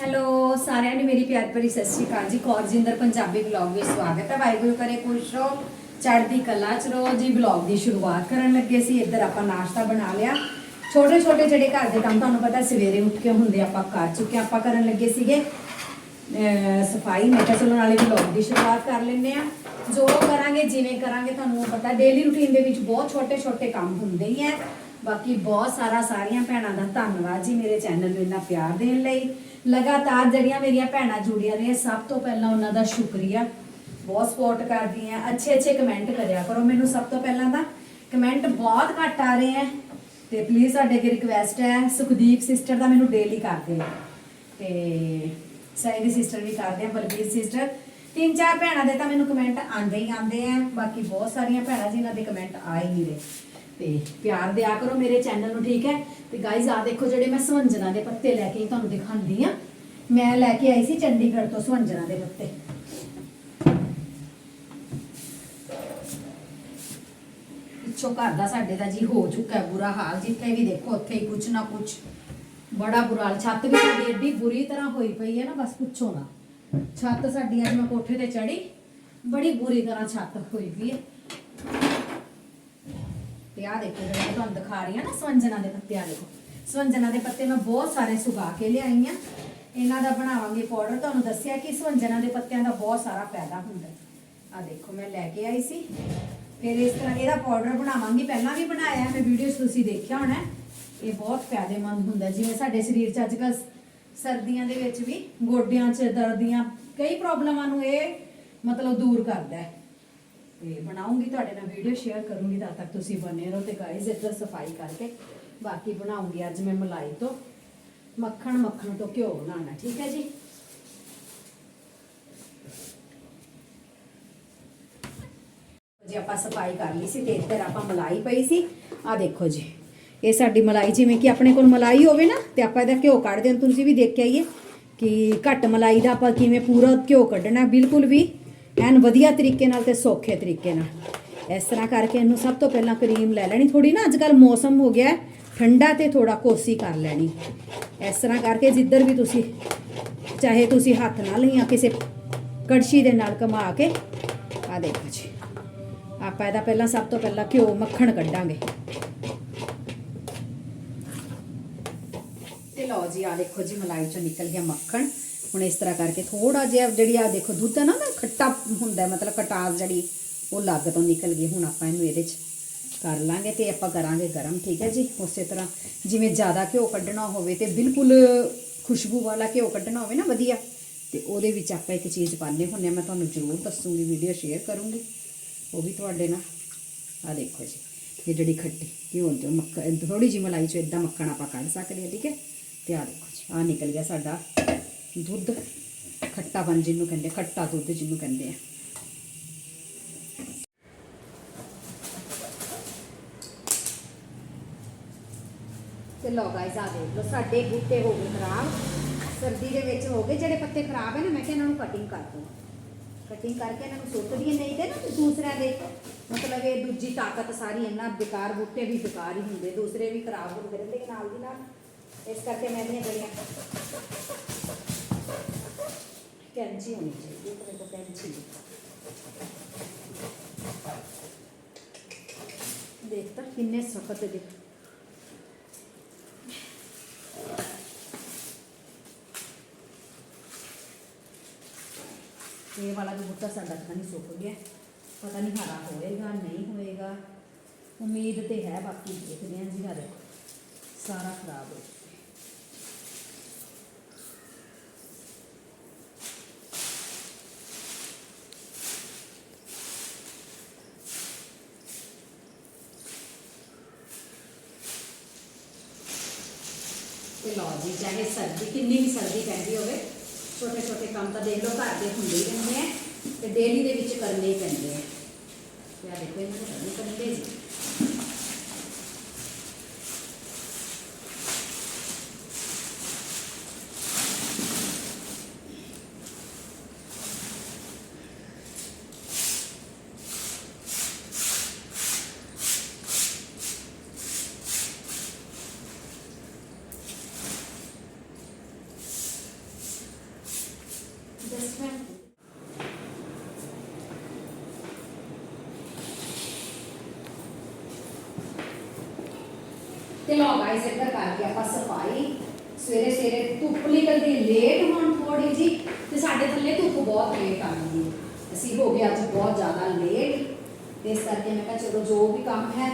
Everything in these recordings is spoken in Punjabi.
ਹੈਲੋ ਸਾਰਿਆਂ ਨੂੰ ਮੇਰੀ ਪਿਆਰ ਭਰੀ ਸਤਿ ਸ਼੍ਰੀ ਅਕਾਲ ਜੀ। ਕੌਰਜਿੰਦਰ ਪੰਜਾਬੀ ਵਲੌਗ ਵਿੱਚ ਸਵਾਗਤ ਹੈ। ਵਾਹਿਗੁਰੂ ਕਰੇ ਖੁਸ਼ ਰਹੋ, ਚੜ੍ਹਦੀ ਕਲਾ ਚ ਰਹੋ। ਜੀ, ਵਲੌਗ ਦੀ ਸ਼ੁਰੂਆਤ ਕਰਨ ਲੱਗੇ ਸੀ। ਇੱਧਰ ਆਪਾਂ ਨਾਸ਼ਤਾ ਬਣਾ ਲਿਆ। ਛੋਟੇ ਛੋਟੇ ਜਿਹੜੇ ਘਰ ਦੇ ਕੰਮ, ਤੁਹਾਨੂੰ ਪਤਾ ਸਵੇਰੇ ਉੱਠ ਕੇ ਹੁੰਦੇ ਆਪਾਂ ਕਰ ਚੁੱਕੇ ਆਪਾਂ ਕਰਨ ਲੱਗੇ ਸੀਗੇ। ਸਫ਼ਾਈ। ਮੈਂ ਕਿਹਾ ਚਲੋ ਨਾਲੇ ਵਲੌਗ ਦੀ ਸ਼ੁਰੂਆਤ ਕਰ ਲੈਂਦੇ ਆ ਜੋ ਕਰਾਂਗੇ, ਜਿਵੇਂ ਕਰਾਂਗੇ, ਤੁਹਾਨੂੰ ਪਤਾ ਡੇਲੀ ਰੁਟੀਨ ਦੇ ਵਿੱਚ ਬਹੁਤ ਛੋਟੇ ਛੋਟੇ ਕੰਮ ਹੁੰਦੇ ਹੀ ਆ ਬਾਕੀ ਬਹੁਤ ਸਾਰਾ ਸਾਰੀਆਂ ਭੈਣਾਂ ਦਾ ਧੰਨਵਾਦ ਜੀ ਮੇਰੇ ਚੈਨਲ ਨੂੰ ਇੰਨਾ ਪਿਆਰ ਦੇਣ ਲਈ। ਲਗਾਤਾਰ ਜਿਹੜੀਆਂ ਮੇਰੀਆਂ ਭੈਣਾਂ ਜੁੜੀਆਂ ਨੇ, ਸਭ ਤੋਂ ਪਹਿਲਾਂ ਉਹਨਾਂ ਦਾ ਸ਼ੁਕਰੀਆ। ਬਹੁਤ ਸਪੋਰਟ ਕਰਦੀਆਂ, ਅੱਛੇ ਅੱਛੇ ਕਮੈਂਟ ਕਰਿਆ ਕਰੋ ਮੈਨੂੰ ਸਭ ਤੋਂ ਪਹਿਲਾਂ ਤਾਂ। ਕਮੈਂਟ ਬਹੁਤ ਘੱਟ ਆ ਰਹੇ ਆ। ਤੇ ਪਲੀਜ਼ ਸਾਡੇ ਅੱਗੇ ਰਿਕਵੈਸਟ ਹੈ, ਸੁਖਦੀਪ ਸਿਸਟਰ ਦਾ ਮੈਨੂੰ ਡੇਲੀ ਕਰਦੇ ਆ। ਤੇ ਸਾਈਦੀ ਸਿਸਟਰ ਵੀ ਕਰਦੇ ਆ, ਬਲਬੀਰ ਸਿਸਟਰ ਤਿੰਨ ਚਾਰ ਭੈਣਾਂ ਦੇ ਤਾਂ ਮੈਨੂੰ ਕਮੈਂਟ ਆਉਂਦੇ ਹੀ ਆਉਂਦੇ ਆ। ਬਾਕੀ ਬਹੁਤ ਸਾਰੀਆਂ ਭੈਣਾਂ ਜਿਨ੍ਹਾਂ ਦੇ ਕਮੈਂਟ ਆ ਹੀ ਨਹੀਂ ਰਹੇ। ਤੇ ਪਿਆਰ ਦਿਆ ਕਰੋ ਮੇਰੇ ਚੈਨਲ ਨੂੰ, ਠੀਕ ਹੈ? ਤੇ ਗਾਇਜ਼ ਆ ਦੇਖੋ ਜਿਹੜੇ ਮੈਂ ਸਵੰਜਨਾ ਦੇ ਪੱਤੇ ਲੈ ਕੇ ਤੁਹਾਨੂੰ ਦਿਖਾਉਂਦੀ ਆ ਮੈਂ ਲੈ ਕੇ ਆਈ ਸੀ ਚੰਡੀਗੜ੍ਹ ਤੋਂ ਸਵੰਜਨਾ ਦੇ ਪੱਤੇ। ਪਿੱਛੋਂ ਘਰ ਦਾ ਸਾਡੇ ਦਾ ਜੀ ਹੋ ਚੁੱਕਾ ਬੁਰਾ ਹਾਲ, ਜਿੱਥੇ ਵੀ ਦੇਖੋ, ਉੱਥੇ ਹੀ ਕੁਛ ਨਾ ਕੁਛ। ਬੜਾ ਬੁਰਾ ਹਾਲ, ਛੱਤ ਵੀ ਸਾਡੀ ਏਡੀ ਬੁਰੀ ਤਰ੍ਹਾਂ ਹੋਈ ਪਈ ਹੈ ਨਾ, ਬਸ ਪੁੱਛੋ ਨਾ। ਛੱਤ ਸਾਡੀ ਅੱਜ ਮੈਂ ਕੋਠੇ ਤੇ ਚੜੀ ਬੜੀ ਬੁਰੀ ਤਰ੍ਹਾਂ ਛੱਤ ਹੋਈ ਪਈ ਹੈ। ਤੇ ਆਹ ਦੇਖੋ ਜਿਹੜੇ ਮੈਂ ਤੁਹਾਨੂੰ ਦਿਖਾ ਰਹੀ ਹਾਂ ਨਾ ਸਵੰਜਨਾ ਦੇ ਪੱਤੇ ਆ ਦੇਖੋ। ਸਵੰਜਨਾ ਦੇ ਪੱਤੇ ਮੈਂ ਬਹੁਤ ਸਾਰੇ ਸੁਕਾ ਕੇ ਲਿਆਈ ਆ ਇਹਨਾਂ ਦਾ ਬਣਾਵਾਂਗੇ ਪਾਊਡਰ। ਤੁਹਾਨੂੰ ਦੱਸਿਆ ਕਿ ਸਵੰਜਨਾ ਦੇ ਪੱਤਿਆਂ ਦਾ ਬਹੁਤ ਸਾਰਾ ਫਾਇਦਾ ਹੁੰਦਾ। ਆ ਦੇਖੋ ਮੈਂ ਲੈ ਕੇ ਆਈ ਸੀ। ਫਿਰ ਇਸ ਤਰ੍ਹਾਂ ਇਹਦਾ ਪਾਊਡਰ ਬਣਾਵਾਂਗੀ। ਪਹਿਲਾਂ ਵੀ ਬਣਾਇਆ ਹੈ, ਮੈਂ ਵੀਡੀਓਜ਼ ਤੁਸੀਂ ਦੇਖਿਆ ਹੋਣਾ ਇਹ ਬਹੁਤ ਫਾਇਦੇਮੰਦ ਹੁੰਦਾ ਜਿਵੇਂ ਸਾਡੇ ਸਰੀਰ 'ਚ ਅੱਜਕੱਲ ਸਰਦੀਆਂ ਦੇ ਵਿੱਚ ਵੀ ਗੋਡਿਆਂ 'ਚ ਦਰਦ ਦੀਆਂ ਕਈ ਪ੍ਰੋਬਲਮਾਂ ਨੂੰ ਇਹ ਮਤਲਬ ਦੂਰ ਕਰਦਾ ਹੈ। ਤੇ ਬਣਾਉਂਗੀ, ਤੁਹਾਡੇ ਨਾਲ ਵੀਡੀਓ ਸ਼ੇਅਰ ਕਰੂੰਗੀ ਤਾਂ ਤੱਕ ਤੁਸੀਂ ਬਨੇ ਰਹੋ ਤੇ ਗਾਇਜ਼ ਇੱਧਰ ਸਫ਼ਾਈ ਕਰਕੇ ਬਾਕੀ ਬਣਾਉਂਗੀ, ਅੱਜ ਮੈਂ ਮਲਾਈ ਤੋਂ ਮੱਖਣ ਮੱਖਣ ਤੋਂ ਘਿਓ ਬਣਾਉਣਾ, ਠੀਕ ਹੈ ਜੀ? ਜੀ, ਆਪਾਂ ਸਫ਼ਾਈ ਕਰ ਲਈ ਸੀ ਤੇ ਇੱਧਰ ਆਪਾਂ ਮਲਾਈ ਪਈ ਸੀ। ਆ ਦੇਖੋ ਜੀ, ਇਹ ਸਾਡੀ ਮਲਾਈ ਜਿਵੇਂ ਕਿ ਆਪਣੇ ਕੋਲ ਮਲਾਈ ਹੋਵੇ ਨਾ, ਤੇ ਆਪਾਂ ਇਹਦਾ ਘਿਓ ਕੱਢਦੇ ਹਾਂ। ਤੁਸੀਂ ਵੀ ਦੇਖ ਕੇ ਆਈਏ ਕਿ ਘੱਟ ਮਲਾਈ ਦਾ ਆਪਾਂ ਕਿਵੇਂ ਪੂਰਾ ਘਿਓ ਕੱਢਣਾ, ਬਿਲਕੁਲ ਵੀ ਐਨ ਵਧੀਆ ਤਰੀਕੇ ਨਾਲ ਤੇ ਸੌਖੇ ਤਰੀਕੇ ਨਾਲ। ਇਸ ਤਰ੍ਹਾਂ ਕਰਕੇ ਇਹਨੂੰ ਸਭ ਤੋਂ ਪਹਿਲਾਂ ਕਰੀਮ ਲੈ ਲੈਣੀ। ਥੋੜੀ ਨਾ ਅੱਜ ਕੱਲ ਮੌਸਮ ਹੋ ਗਿਆ, ਠੰਡਾ ਤੇ ਥੋੜਾ ਕੋਸੀ ਕਰ ਲੈਣੀ। ਇਸ ਤਰ੍ਹਾਂ ਕਰਕੇ ਜਿੱਧਰ ਵੀ ਤੁਸੀਂ, ਚਾਹੇ ਤੁਸੀਂ ਹੱਥ ਨਾਲ ਜਾਂ ਕਿਸੇ ਕੜਛੀ ਦੇ ਨਾਲ ਘੁਮਾ ਕੇ ਆ ਦੇਖੋ ਜੀ। ਆਪਾਂ ਇਹਦਾ ਪਹਿਲਾਂ ਸਭ ਤੋਂ ਪਹਿਲਾਂ ਘਿਓ, ਮੱਖਣ ਕੱਢਾਂਗੇ। ਤੇ ਲਓ ਜੀ ਆ ਦੇਖੋ ਜੀ, ਮਲਾਈ ਚੋਂ ਨਿਕਲ ਗਿਆ ਮੱਖਣ। ਹੁਣ ਇਸ ਤਰ੍ਹਾਂ ਕਰਕੇ ਥੋੜਾ ਜਿਹਾ ਜਿਹੜੀ ਆ ਦੇਖੋ ਦੁੱਧ ਹੈ ਨਾ ਨਾ ਖੱਟਾ ਹੁੰਦਾ ਮਤਲਬ ਕਟਾਸ ਜਿਹੜੀ ਉਹ ਲੱਗ ਤੋਂ ਨਿਕਲ ਗਈ, ਹੁਣ ਆਪਾਂ ਇਹਨੂੰ ਇਹਦੇ 'ਚ ਕਰ ਲਾਂਗੇ ਤੇ ਆਪਾਂ ਕਰਾਂਗੇ ਗਰਮ, ਠੀਕ ਹੈ ਜੀ? ਉਸੇ ਤਰ੍ਹਾਂ ਜਿਵੇਂ ਜ਼ਿਆਦਾ ਘਿਓ ਕੱਢਣਾ ਹੋਵੇ ਤੇ ਬਿਲਕੁਲ ਖੁਸ਼ਬੂ ਵਾਲਾ ਘਿਓ ਕੱਢਣਾ ਹੋਵੇ ਨਾ, ਵਧੀਆ। ਤੇ ਉਹਦੇ ਵਿੱਚ ਆਪਾਂ ਇੱਕ ਚੀਜ਼ ਪਾਉਂਦੇ ਹੁੰਦੇ ਹਾਂ, ਮੈਂ ਤੁਹਾਨੂੰ ਜ਼ਰੂਰ ਦੱਸੂਗੀ, ਵੀਡੀਓ ਸ਼ੇਅਰ ਕਰੂੰਗੀ। ਉਹ ਵੀ ਤੁਹਾਡੇ ਨਾਲ। ਆ ਦੇਖੋ ਜੀ, ਇਹ ਜਿਹੜੀ ਖੱਟੀ ਘਿਓ ਚੋਂ ਮੱਖਣ ਥੋੜੀ ਜਿਹੀ ਮਲਾਈ ਚੋਂ ਇਦਾਂ ਮੱਖਣ ਆਪਾਂ ਕੱਢ ਸਕਦੇ ਹਾਂ, ਠੀਕ ਹੈ? ਤੇ ਆ ਦੇਖੋ ਜੀ ਆ ਨਿਕਲ ਗਿਆ ਸਾਡਾ ਦੁੱਧ ਖੱਟਾ ਖੱਟਾਪਨ ਜਿਹਨੂੰ ਕਹਿੰਦੇ ਖੱਟਾ ਦੁੱਧ ਜਿਹਨੂੰ ਕਹਿੰਦੇ ਆ। ਤੇ ਲੋ ਗਾਇਸ ਆ ਦੇਖ ਲਓ, ਸਾਡੇ ਬੂਟੇ ਹੋ ਗਏ ਖਰਾਬ। ਸਰਦੀ ਦੇ ਵਿੱਚ ਹੋ ਗਏ, ਜਿਹੜੇ ਪੱਤੇ ਖਰਾਬ ਹੈ ਨਾ, ਮੈਂ ਕਿਹਾ ਇਹਨਾਂ ਨੂੰ ਕਟਿੰਗ ਕਰ ਦੋ ਕਟਿੰਗ ਕਰਕੇ ਇਹਨਾਂ ਨੂੰ ਸੁੱਟ ਦਈਏ, ਨਹੀਂ ਤੇ ਨਾ ਦੂਸਰਿਆਂ ਦੇ, ਮਤਲਬ ਇਹ ਦੂਜੀ ਤਾਕਤ ਸਾਰੀ ਇਹਨਾਂ ਬੇਕਾਰ, ਬੂਟੇ ਵੀ ਬੇਕਾਰ ਹੀ ਹੁੰਦੇ, ਦੂਸਰੇ ਵੀ ਖਰਾਬ ਹੁੰਦੇ ਰਹਿੰਦੇ ਨਾਲ ਦੀ ਨਾਲ। ਇਸ ਕਰਕੇ ਮੈਂ ਇਹਦੀਆਂ ਜਿਹੜੀਆਂ ਕੈਂਚੀ ਹੋਣੀ ਚਾਹੀਦੀ ਤੇ ਮੇਰੇ ਕੋਲ ਕੈਂਚੀ ਨਹੀਂ। ਦੇਖ ਤਾਂ ਕਿੰਨੇ ਸਖਤ ਦੇ ਇਹ ਵਾਲਾ ਵੀ ਬੂਟਾ ਸਾਡਾ ਤਾਂ ਨਹੀਂ ਸੁੱਕ ਗਿਆ ਪਤਾ ਨਹੀਂ ਹਰਾ ਹੋਏਗਾ ਨਹੀਂ ਹੋਏਗਾ ਉਮੀਦ ਤੇ ਹੈ ਬਾਕੀ ਦੇਖਦੇ ਹਾਂ ਜੀ ਆ ਦੇਖੋ ਸਾਰਾ ਖਰਾਬ ਹੋ ਚੁੱਕਾ ਤੇ ਲਓ ਜੀ ਚਾਹੇ ਸਰਦੀ, ਕਿੰਨੀ ਵੀ ਸਰਦੀ ਪੈਂਦੀ ਹੋਵੇ, ਛੋਟੇ ਛੋਟੇ ਕੰਮ ਤਾਂ ਦੇਖ ਲਓ, ਘਰ ਦੇ ਹੁੰਦੇ ਹੀ ਰਹਿੰਦੇ ਆ ਤੇ ਡੇਲੀ ਦੇ ਵਿੱਚ ਕਰਨੇ ਹੀ ਪੈਂਦੇ ਆ। ਤੇ ਦੇਖੋ, ਇਹਨਾਂ ਨੂੰ ਕਰਨੇ ਪੈਂਦੇ ਜੀ। ਤੇ ਲੋ ਗਾਇਸ ਇੱਧਰ ਕਰਕੇ ਆਪਾਂ ਸਫ਼ਾਈ ਸਵੇਰੇ ਸਵੇਰੇ ਧੁੱਪ ਨਿਕਲਦੀ ਲੇਟ ਹੁਣ ਥੋੜੀ ਜੀ ਤੇ ਸਾਡੇ ਥੱਲੇ ਧੁੱਪ ਬਹੁਤ ਲੇਟ ਆਉਂਦੀ ਹੈ ਅਸੀਂ ਹੋ ਗਏ ਅੱਜ ਬਹੁਤ ਜ਼ਿਆਦਾ ਲੇਟ ਤੇ ਇਸ ਕਰਕੇ ਮੈਂ ਕਿਹਾ ਚਲੋ ਜੋ ਵੀ ਕੰਮ ਹੈ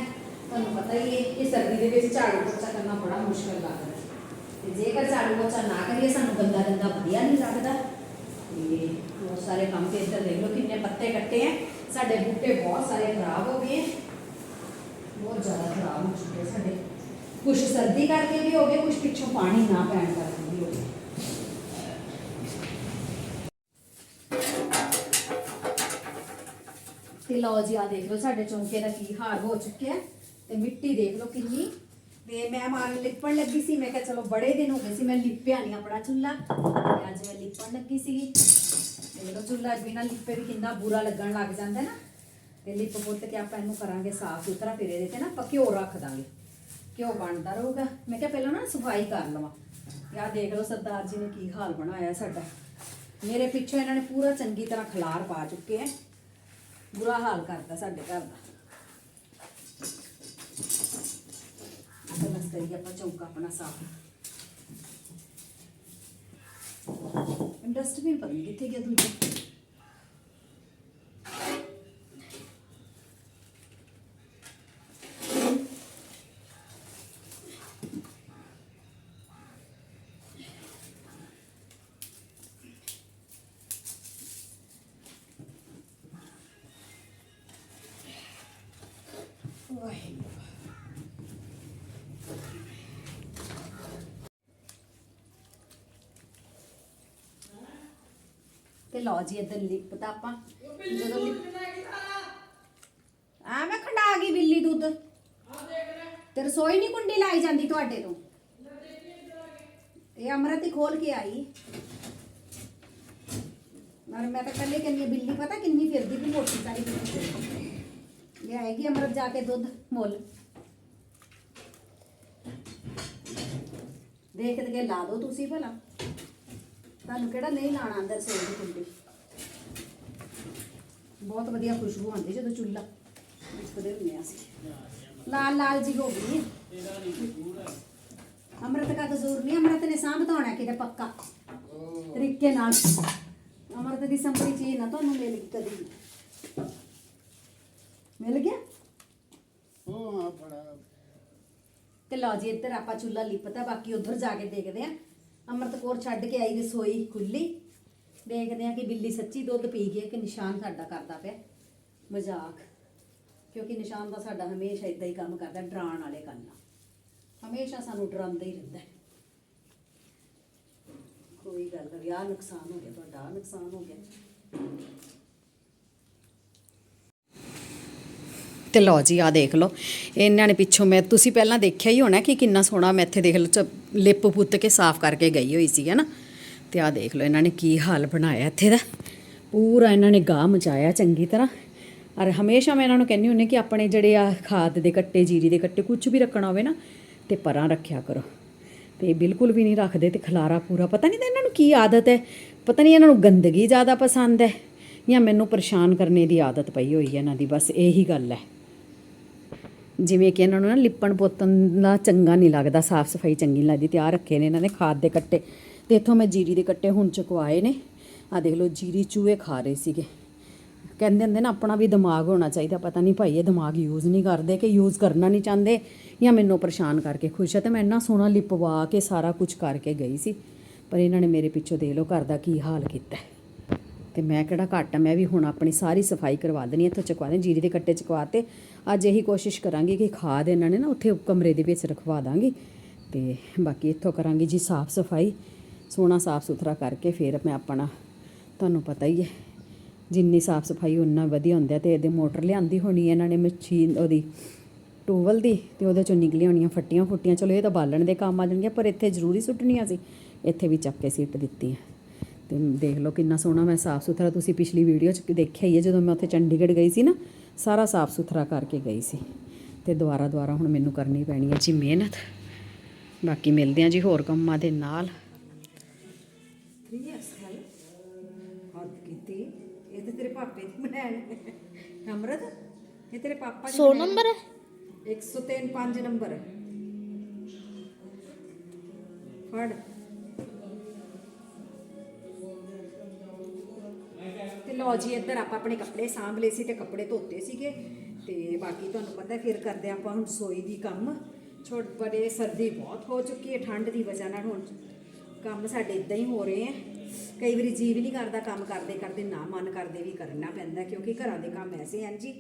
ਤੁਹਾਨੂੰ ਪਤਾ ਹੀ ਹੈ ਕਿ ਸਰਦੀ ਦੇ ਵਿੱਚ ਝਾੜੂ ਪੋਚਾ ਕਰਨਾ ਬੜਾ ਮੁਸ਼ਕਲ ਲੱਗਦਾ ਹੈ ਤੇ ਜੇਕਰ ਝਾੜੂ ਪੋਚਾ ਨਾ ਕਰੀਏ ਸਾਨੂੰ ਗੰਦਾ ਗੰਦਾ ਵਧੀਆ ਨਹੀਂ ਲੱਗਦਾ ਤੇ ਬਹੁਤ ਸਾਰੇ ਕੰਮ ਤੇ ਇੱਧਰ ਦੇਖ ਲਓ ਕਿੰਨੇ ਪੱਤੇ ਕੱਟੇ ਹੈ ਸਾਡੇ ਬੂਟੇ ਬਹੁਤ ਸਾਰੇ ਖਰਾਬ ਹੋ ਗਏ ਹੈ ਬਹੁਤ ਜ਼ਿਆਦਾ ਖਰਾਬ ਹੋ ਚੁੱਕੇ ਸਾਡੇ ਕੁਝ ਸਰਦੀ ਕਰਕੇ ਵੀ ਹੋ ਗਏ ਕੁਝ ਪਿੱਛੋਂ ਪਾਣੀ ਨਾ ਪੈਣ ਕਰਕੇ ਵੀ ਹੋ ਗਏ। ਤੇ ਲਓ ਜੀ ਆ ਦੇਖ ਲਓ, ਸਾਡੇ ਚੌਂਕੇ ਦਾ ਕੀ ਹਾਲ ਹੋ ਚੁੱਕਿਆ ਤੇ ਮਿੱਟੀ ਦੇਖ ਲਓ ਕਿੰਨੀ। ਤੇ ਮੈਂ ਮਾਰ ਲਿਪਣ ਲੱਗੀ ਸੀ, ਮੈਂ ਕਿਹਾ ਚਲੋ ਬੜੇ ਦਿਨ ਹੋ ਗਏ ਸੀ, ਮੈਂ ਲਿਪਿਆ ਨਹੀਂ ਆਪਣਾ ਚੁੱਲ੍ਹਾ। ਤੇ ਅੱਜ ਮੈਂ ਲਿਪਣ ਲੱਗੀ ਸੀਗੀ। ਦੇਖ ਲਓ ਚੁੱਲ੍ਹਾ ਬਿਨਾਂ ਲਿਪੇ ਵੀ ਕਿੰਨਾ ਬੁਰਾ ਲੱਗਣ ਲੱਗ ਜਾਂਦਾ ਨਾ, ਤੇ ਲਿਪ ਪੁੱਟ ਕੇ ਆਪਾਂ ਇਹਨੂੰ ਕਰਾਂਗੇ ਸਾਫ਼ ਸੁਥਰਾ ਫਿਰ ਇਹਦੇ ਤੇ ਨਾ ਆਪਾਂ ਘਿਓ ਰੱਖ ਦਾਂਗੇ। ਘਿਓ ਬਣਦਾ ਰਹੂਗਾ। ਮੈਂ ਕਿਹਾ ਪਹਿਲਾਂ ਨਾ ਸਫ਼ਾਈ ਕਰ ਲਵਾਂ। ਯਾ ਦੇਖ ਲਓ ਸਰਦਾਰ ਜੀ ਨੇ ਕੀ ਹਾਲ ਬਣਾਇਆ ਸਾਡਾ। ਮੇਰੇ ਪਿੱਛੇ ਇਹਨਾਂ ਨੇ ਪੂਰਾ ਚੰਗੀ ਤਰ੍ਹਾਂ ਖਲਾਰ ਪਾ ਚੁੱਕੇ ਐ ਬੁਰਾ ਹਾਲ ਕਰਤਾ ਸਾਡੇ ਘਰ ਦਾ। ਆਪਾਂ ਬਸ ਕਰੀਏ ਆਪਾਂ ਚੌਂਕਾ ਆਪਣਾ ਸਾਫ਼। ਡਸਟਬਿਨ ਪਤਾ ਨਹੀਂ ਕਿੱਥੇ ਗਿਆ ਦੂਜਾ। ਤੇ ਲਓ ਜੀ ਇਧਰ ਲਿਪਤਾ ਆਪਾਂ ਜਦੋਂ ਲਿਪ ਆ ਮੈਂ ਖੰਡਾ ਗਈ ਬਿੱਲੀ ਦੁੱਧ। ਤੇ ਰਸੋਈ ਨਹੀਂ ਕੁੰਡੀ ਲਾਈ ਜਾਂਦੀ ਤੁਹਾਡੇ ਤੋਂ? ਇਹ ਅਮਰਤ ਹੀ ਖੋਲ ਕੇ ਆਈ। ਮਰ ਮੈਂ ਤਾਂ ਕੱਲੇ ਕੰਨੀ ਬਿੱਲੀ ਪਤਾ ਕਿੰਨੀ ਫਿਰਦੀ, ਵੀ ਮੋਟੀ ਸਾਰੀ ਲੈ ਆਏਗੀ ਅਮਰਤ ਜਾ ਕੇ ਦੁੱਧ ਮੁੱਲ। ਦੇਖ ਕੇ ਲਾ ਦਿਓ ਤੁਸੀਂ ਭਲਾ। ਤੁਹਾਨੂੰ ਕਿਹੜਾ ਨਹੀਂ ਲਾਣਾ ਅੰਦਰ ਸੋਈ ਦੀ ਕੁੰਡੀ। ਬਹੁਤ ਵਧੀਆ ਖੁਸ਼ਬੂ ਆਉਂਦੀ ਜਦੋਂ ਚੁੱਲ੍ਹਾ ਵਿਚਦੇ ਹੁੰਦੇ ਆ ਅਸੀਂ। ਲਾਲ ਲਾਲ ਜੀ ਹੋ ਗਈ ਅੰਮ੍ਰਿਤ ਦਾ ਕਸੂਰ ਨਹੀਂ, ਅੰਮ੍ਰਿਤ ਨੇ ਸਾਂਭਤਾਉਣਾ ਕਿਤੇ ਪੱਕਾ। ਤਰੀਕੇ ਨਾਲ। ਅੰਮ੍ਰਿਤ ਦੀ ਸੰਪਰੀ ਚੀਜ਼ ਨਾ ਤੁਹਾਨੂੰ ਮਿਲ ਗਈ ਕਦੀ। ਮਿਲ ਗਿਆ? ਉਹ ਹਾਂ ਬੜਾ। ਤੇ ਲਓ ਜੀ ਇੱਧਰ ਆਪਾਂ ਚੁੱਲ੍ਹਾ ਲਿਪਤਾ ਬਾਕੀ ਉਧਰ ਜਾ ਕੇ ਦੇਖਦੇ ਆਂ ਅੰਮ੍ਰਿਤ ਕੌਰ ਛੱਡ ਕੇ ਆਈ ਰਸੋਈ ਖੁੱਲੀ ਦੇਖਦੇ ਆਂ ਕਿ ਬਿੱਲੀ ਸੱਚੀ ਦੁੱਧ ਪੀ ਗਈ ਹੈ ਕਿ ਨਿਸ਼ਾਨ ਸਾਡਾ ਕਰਦਾ ਪਿਆ। ਮਜ਼ਾਕ। ਕਿਉਂਕਿ ਨਿਸ਼ਾਨ ਦਾ ਸਾਡਾ ਹਮੇਸ਼ਾ ਇਦਾਂ ਹੀ ਕੰਮ ਕਰਦਾ ਡਰਾਉਣ ਵਾਲੇ ਕੰਮ ਹਮੇਸ਼ਾ ਸਾਨੂੰ ਡਰਾਉਂਦਾ ਹੀ ਰਹਿੰਦਾ। ਕੋਈ ਗੱਲ ਨਹੀਂ ਆਹ ਨੁਕਸਾਨ ਹੋ ਗਿਆ ਤੁਹਾਡਾ ਨੁਕਸਾਨ ਹੋ ਗਿਆ। ਤੇ ਲਓ ਜੀ ਆ ਦੇਖ ਲਓ। ਇਹਨਾਂ ਨੇ ਪਿੱਛੋਂ ਮੈਂ, ਤੁਸੀਂ ਪਹਿਲਾਂ ਦੇਖਿਆ ਹੀ ਹੋਣਾ ਕਿ ਕਿੰਨਾ ਸੋਹਣਾ ਮੈਂ ਇੱਥੇ ਦੇਖ ਲਓ, ਚ- ਲਿਪ ਪੁੱਤ ਕੇ ਸਾਫ਼ ਕਰਕੇ ਗਈ ਹੋਈ ਸੀ ਹੈ ਨਾ ਤੇ ਆ ਦੇਖ ਲਓ, ਇਹਨਾਂ ਨੇ ਕੀ ਹਾਲ ਬਣਾਇਆ ਇੱਥੇ ਦਾ। ਪੂਰਾ ਇਹਨਾਂ ਨੇ ਗਾਹ ਮਚਾਇਆ ਚੰਗੀ ਤਰ੍ਹਾਂ। ਔਰ ਹਮੇਸ਼ਾ ਮੈਂ ਇਹਨਾਂ ਨੂੰ ਕਹਿੰਦੀ ਹੁੰਦੀ ਕਿ ਆਪਣੇ ਜਿਹੜੇ ਆ ਖਾਦ ਦੇ ਕੱਟੇ, ਜੀਰੀ ਦੇ ਕੱਟੇ ਕੁਝ ਵੀ ਰੱਖਣਾ ਹੋਵੇ ਨਾ, ਤੇ ਪਰਾਂ ਰੱਖਿਆ ਕਰੋ। ਤੇ ਬਿਲਕੁਲ ਵੀ ਨਹੀਂ ਰੱਖਦੇ ਤੇ ਖਲਾਰਾ ਪੂਰਾ। ਪਤਾ ਨਹੀਂ ਤਾਂ ਇਹਨਾਂ ਨੂੰ ਕੀ ਆਦਤ ਹੈ। ਪਤਾ ਨਹੀਂ ਇਹਨਾਂ ਨੂੰ ਗੰਦਗੀ ਜ਼ਿਆਦਾ ਪਸੰਦ ਹੈ ਜਾਂ ਮੈਨੂੰ ਪਰੇਸ਼ਾਨ ਕਰਨੇ ਦੀ ਆਦਤ ਪਈ ਹੋਈ ਹੈ ਇਹਨਾਂ ਦੀ, ਬਸ ਇਹੀ ਗੱਲ ਹੈ। ਜਿਵੇਂ ਕਿ ਇਹਨਾਂ ਨੂੰ ਨਾ ਲਿਪਣ ਪੋਤਣ ਦਾ ਚੰਗਾ ਨਹੀਂ ਲੱਗਦਾ, ਸਾਫ਼ ਸਫ਼ਾਈ ਚੰਗੀ ਨਹੀਂ ਲੱਗਦੀ, ਤਿਆਰ ਰੱਖੇ ਨੇ ਇਹਨਾਂ ਨੇ ਖਾਦ ਦੇ ਕੱਟੇ। ਤੇ ਇੱਥੋਂ ਮੈਂ ਜੀਰੀ ਦੇ ਕੱਟੇ ਹੁਣ ਚੁਕਵਾਏ ਨੇ। ਆ ਦੇਖ ਲਓ, ਜੀਰੀ ਚੂਹੇ ਖਾ ਰਹੇ ਸੀਗੇ। ਕਹਿੰਦੇ ਹੁੰਦੇ ਨਾ, ਆਪਣਾ ਵੀ ਦਿਮਾਗ ਹੋਣਾ ਚਾਹੀਦਾ, ਪਤਾ ਨਹੀਂ ਭਾਈ ਇਹ ਦਿਮਾਗ ਯੂਜ਼ ਨਹੀਂ ਕਰਦੇ ਕਿ ਯੂਜ਼ ਕਰਨਾ ਨਹੀਂ ਚਾਹੁੰਦੇ ਜਾਂ ਮੈਨੂੰ ਪਰੇਸ਼ਾਨ ਕਰਕੇ ਖੁਸ਼ ਹੈ ਤੇ ਮੈਂ ਇੰਨਾ ਸੋਹਣਾ ਲਿਪਵਾ ਕੇ ਸਾਰਾ ਕੁਝ ਕਰਕੇ ਗਈ ਸੀ। ਪਰ ਇਹਨਾਂ ਨੇ ਮੇਰੇ ਪਿੱਛੋਂ ਦੇਖ ਲਓ ਘਰ ਦਾ ਕੀ ਹਾਲ ਕੀਤਾ। ਤੇ ਮੈਂ ਕਿਹੜਾ ਘੱਟ ਆ, ਮੈਂ ਵੀ ਹੁਣ ਆਪਣੀ ਸਾਰੀ ਸਫ਼ਾਈ ਕਰਵਾ ਦੇਣੀ ਇੱਥੋਂ ਚੁਕਵਾ ਦੇਣੀ ਜੀਰੀ ਦੇ ਕੱਟੇ ਚੁਕਵਾ ਤੇ ਅੱਜ ਇਹੀ ਕੋਸ਼ਿਸ਼ ਕਰਾਂਗੀ ਕਿ ਖਾਦ ਇਹਨਾਂ ਨੇ ਨਾ ਉੱਥੇ ਕਮਰੇ ਦੇ ਵਿੱਚ ਰਖਵਾ ਦਾਂਗੀ ਤੇ ਬਾਕੀ ਇੱਥੋਂ ਕਰਾਂਗੀ ਜੀ ਸਾਫ਼ ਸਫ਼ਾਈ ਸੋਹਣਾ ਸਾਫ਼ ਸੁਥਰਾ ਕਰਕੇ ਫਿਰ ਮੈਂ ਆਪਣਾ ਤੁਹਾਨੂੰ ਪਤਾ ਹੀ ਹੈ ਜਿੰਨੀ ਸਾਫ਼ ਸਫ਼ਾਈ ਉਨਾ ਵਧੀਆ ਹੁੰਦਾ ਤੇ ਇਹਦੇ ਮੋਟਰ ਲਿਆਂਦੀ ਹੋਣੀ ਇਹਨਾਂ ਨੇ ਮਸ਼ੀਨ ਉਹਦੀ ਟੂਵਲ ਦੀ ਤੇ ਉਹਦੇ ਚੋਂ ਨਿਕਲੀਆਂ ਹੋਣੀਆਂ ਫੱਟੀਆਂ ਫੁੱਟੀਆਂ ਚਲੋ ਇਹ ਤਾਂ ਬਾਲਣ ਦੇ ਕੰਮ ਆ ਜਾਣਗੀਆਂ ਪਰ ਇੱਥੇ ਜ਼ਰੂਰੀ ਸੁੱਟਣੀਆਂ ਸੀ ਇੱਥੇ ਵੀ ਚੱਕ ਕੇ ਸਿੱਟ ਦਿੱਤੀਆਂ। ਤੇ ਦੇਖ ਲਓ ਕਿੰਨਾ ਸੋਹਣਾ ਮੈਂ ਸਾਫ਼ ਸੁਥਰਾ ਤੁਸੀਂ ਪਿਛਲੀ ਵੀਡੀਓ 'ਚ ਦੇਖਿਆ ਹੀ ਹੈ ਜਦੋਂ ਮੈਂ ਉੱਥੇ ਚੰਡੀਗੜ੍ਹ ਗਈ ਸੀ ਨਾ ਸਾਰਾ ਸਾਫ਼ ਸੁਥਰਾ ਕਰਕੇ ਗਈ ਸੀ। ਤੇ ਦੁਬਾਰਾ ਦੁਬਾਰਾ ਹੁਣ ਮੈਨੂੰ ਕਰਨੀ ਪੈਣੀ ਹੈ ਜੀ ਮਿਹਨਤ। ਬਾਕੀ ਮਿਲਦੇ ਹਾਂ ਜੀ ਹੋਰ ਕੰਮਾਂ ਦੇ ਨਾਲ। ਹੱਦ ਕੀਤੀ ਇਹ ਤੇ ਤੇਰੇ ਪਾਪੇ ਦੀ ਬਣਾਣ ਅਮਰਤ ਇਹ ਤੇਰੇ ਪਾਪਾ ਦੀ 100 ਬਣਾਉਣ। ਨੰਬਰ ਹੈ 103 5 ਨੰਬਰ। ਫੜ। ਤੇ ਜੀ, ਇੱਧਰ ਆਪਾਂ ਆਪਣੇ ਕੱਪੜੇ ਸਾਂਭ ਲਏ ਸੀ ਤੇ ਕੱਪੜੇ ਧੋਤੇ ਸੀਗੇ। ਤੇ ਬਾਕੀ ਤੁਹਾਨੂੰ ਪਤਾ ਫਿਰ ਕਰਦੇ ਆਪਾਂ ਹੁਣ ਰਸੋਈ ਦੀ ਕੰਮ। ਛੋਟ ਬੜੇ ਸਰਦੀ ਬਹੁਤ ਹੋ ਚੁੱਕੀ ਹੈ, ਠੰਡ ਦੀ ਵਜ੍ਹਾ ਨਾਲ ਹੁਣ ਕੰਮ ਸਾਡੇ ਇਦਾਂ ਹੀ ਹੋ ਰਹੇ ਆ ਕਈ ਵਾਰੀ ਜੀ ਨਹੀਂ ਕਰਦਾ ਕੰਮ ਕਰਦੇ ਕਰਦੇ, ਨਾ ਮਨ ਕਰਦੇ ਵੀ ਕਰਨਾ ਪੈਂਦਾ, ਕਿਉਂਕਿ ਘਰਾਂ ਦੇ ਕੰਮ ਐਸੇ ਹਨ ਜੀ।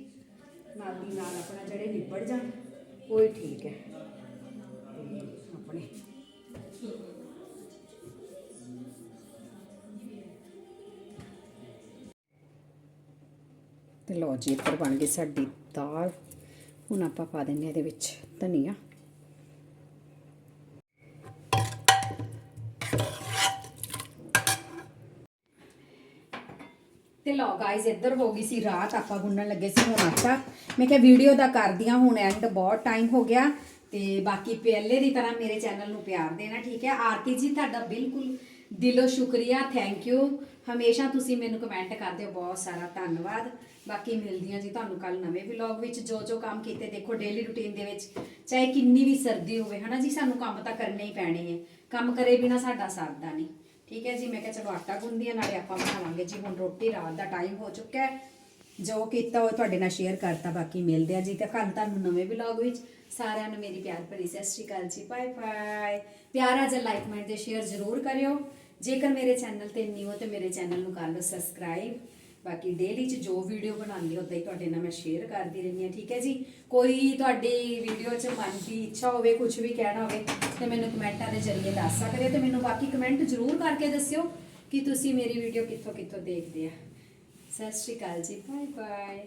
ਨਾਲ ਦੀ ਨਾਲ ਆਪਣਾ ਜਿਹੜੇ ਨਿਬੜ ਜਾਣ, ਉਹ ਹੀ ਠੀਕ ਹੈ। ਆਪਣੇ ਤੇ ਲੋ ਜੀ, ਇੱਧਰ ਬਣ ਗਈ ਸਾਡੀ ਦਾਲ। ਹੁਣ ਆਪਾਂ ਪਾ ਦਿੰਨੇ ਇਹਦੇ ਵਿੱਚ ਧਨੀਆ। ਤੇ ਲੋ ਗਾਇਜ਼ ਇੱਧਰ ਹੋ ਗਈ ਸੀ ਰਾਤ, ਆਪਾਂ ਗੁੰਨਣ ਲੱਗੇ ਸੀ ਹੁਣ ਆਟਾ। ਮੈਂ ਕਿਹਾ ਵੀਡੀਓ ਦਾ ਕਰਦੀ ਕਰਦੀਆਂ ਹੁਣ ਐਂਡ ਬਹੁਤ ਟਾਈਮ ਹੋ ਗਿਆ। ਤੇ ਬਾਕੀ ਪਹਿਲੇ ਦੀ ਤਰ੍ਹਾਂ ਮੇਰੇ ਚੈਨਲ ਨੂੰ ਪਿਆਰ ਦੇਣਾ, ਠੀਕ ਹੈ? ਆਰਤੀ ਜੀ, ਤੁਹਾਡਾ ਬਿਲਕੁਲ ਦਿਲੋਂ ਸ਼ੁਕਰੀਆ ਥੈਂਕ ਯੂ ਹਮੇਸ਼ਾ ਤੁਸੀਂ ਮੈਨੂੰ ਕਮੈਂਟ ਕਰਦੇ ਹੋ, ਬਹੁਤ ਸਾਰਾ ਧੰਨਵਾਦ। ਬਾਕੀ ਮਿਲਦੀਆਂ ਜੀ ਤੁਹਾਨੂੰ ਕੱਲ ਨਵੇਂ ਵਲੌਗ ਵਿੱਚ। ਜੋ ਜੋ ਕੰਮ ਕੀਤੇ ਦੇਖੋ ਡੇਲੀ ਰੁਟੀਨ ਦੇ ਵਿੱਚ, ਚਾਹੇ ਕਿੰਨੀ ਵੀ ਸਰਦੀ ਹੋਵੇ, ਹਨਾ ਜੀ, ਸਾਨੂੰ ਕੰਮ ਤਾਂ ਕਰਨੇ ਹੀ ਪੈਣੇ ਹੈ ਕੰਮ ਕਰੇ ਬਿਨਾ ਸਾਡਾ ਸਰਦਾ ਨਹੀਂ। ਠੀਕ ਹੈ ਜੀ, ਮੈਂ ਕਿਹਾ ਚਲੋ ਆਟਾ ਗੁੰਨਦੀ ਹਾਂ ਨਾਲੇ ਆਪਾਂ ਬਣਾਵਾਂਗੇ ਜੀ, ਹੁਣ ਰੋਟੀ ਰਾਤ ਦਾ ਟਾਈਮ ਹੋ ਚੁੱਕਾ ਹੈ। ਜੋ ਕੀਤਾ ਉਹ ਤੁਹਾਡੇ ਨਾਲ ਸ਼ੇਅਰ ਕਰਤਾ, ਬਾਕੀ ਮਿਲਦੇ ਆ ਜੀ ਤੇ ਕੱਲ ਤੁਹਾਨੂੰ ਨਵੇਂ ਵਲੌਗ ਵਿੱਚ। ਸਾਰਿਆਂ ਨੂੰ ਮੇਰੀ ਪਿਆਰ ਭਰੀ ਸਤਿ ਸ਼੍ਰੀ ਅਕਾਲ ਜੀ ਬਾਏ ਬਾਏ ਪਿਆਰਾ ਜਿਹਾ ਲਾਈਕ ਕਮੈਂਟ ਤੇ ਸ਼ੇਅਰ ਜ਼ਰੂਰ ਕਰਿਓ। ਜੇਕਰ ਮੇਰੇ ਚੈਨਲ ਤੇ ਨਿਊ ਹੋ ਤੇ ਮੇਰੇ ਚੈਨਲ ਨੂੰ ਕਰ ਲਓ ਸਬਸਕ੍ਰਾਈਬ ਬਾਕੀ ਡੇਲੀ ਚ ਜੋ ਵੀਡੀਓ ਬਣਾਉਂਦੀ ਉਦਾਂ ਹੀ ਤੁਹਾਡੇ ਨਾਲ ਮੈਂ ਸ਼ੇਅਰ ਕਰਦੀ ਰਹਿੰਦੀ ਹਾਂ, ਠੀਕ ਹੈ ਜੀ? ਕੋਈ ਤੁਹਾਡੀ ਵੀਡੀਓ ਚ ਮਨ ਦੀ ਇੱਛਾ ਹੋਵੇ ਕੁਝ ਵੀ ਕਹਿਣਾ ਹੋਵੇ, ਤੇ ਮੈਨੂੰ ਕਮੈਂਟਾਂ ਦੇ ਜ਼ਰੀਏ ਦੱਸ ਸਕਦੇ ਹੋ ਤੇ ਮੈਨੂੰ ਬਾਕੀ ਕਮੈਂਟ ਜ਼ਰੂਰ ਕਰਕੇ ਦੱਸਿਓ ਕਿ ਤੁਸੀਂ ਮੇਰੀ ਵੀਡੀਓ ਕਿੱਥੋਂ ਕਿੱਥੋਂ ਦੇਖਦੇ ਆ। ਸਤਿ ਸ਼੍ਰੀ ਅਕਾਲ ਜੀ ਬਾਏ ਬਾਏ